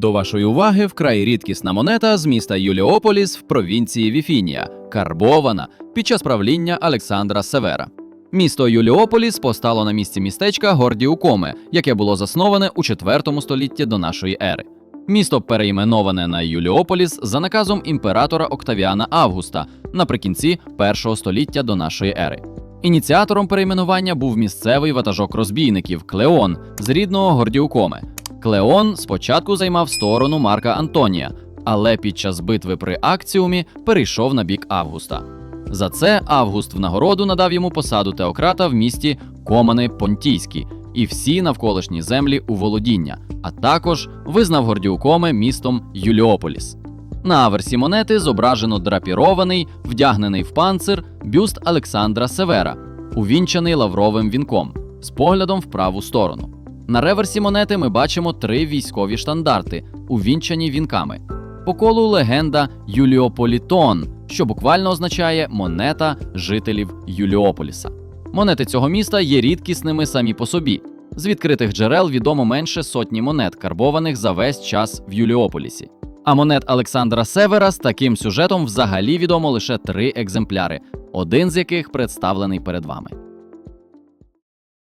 До вашої уваги вкрай рідкісна монета з міста Юліополіс в провінції Віфінія, карбована під час правління Олександра Севера. Місто Юліополіс постало на місці містечка Гордіукоме, яке було засноване у IV столітті до нашої ери. Місто переіменоване на Юліополіс за наказом імператора Октавіана Августа наприкінці першого століття до нашої ери. Ініціатором перейменування був місцевий ватажок розбійників Клеон з рідного Гордіукоме. Клеон спочатку займав сторону Марка Антонія, але під час битви при Акціумі перейшов на бік Августа. За це Август в нагороду надав йому посаду теократа в місті Комани Понтійські і всі навколишні землі у володіння, а також визнав Гордіукоме містом Юліополіс. На аверсі монети зображено драпірований, вдягнений в панцир бюст Олександра Севера, увінчаний лавровим вінком з поглядом в праву сторону. На реверсі монети ми бачимо три військові штандарти, увінчані вінками. По колу легенда Юліополітон, що буквально означає монета жителів Юліополіса. Монети цього міста є рідкісними самі по собі. З відкритих джерел відомо менше сотні монет, карбованих за весь час в Юліополісі. А монет Олександра Севера з таким сюжетом взагалі відомо лише три екземпляри, один з яких представлений перед вами.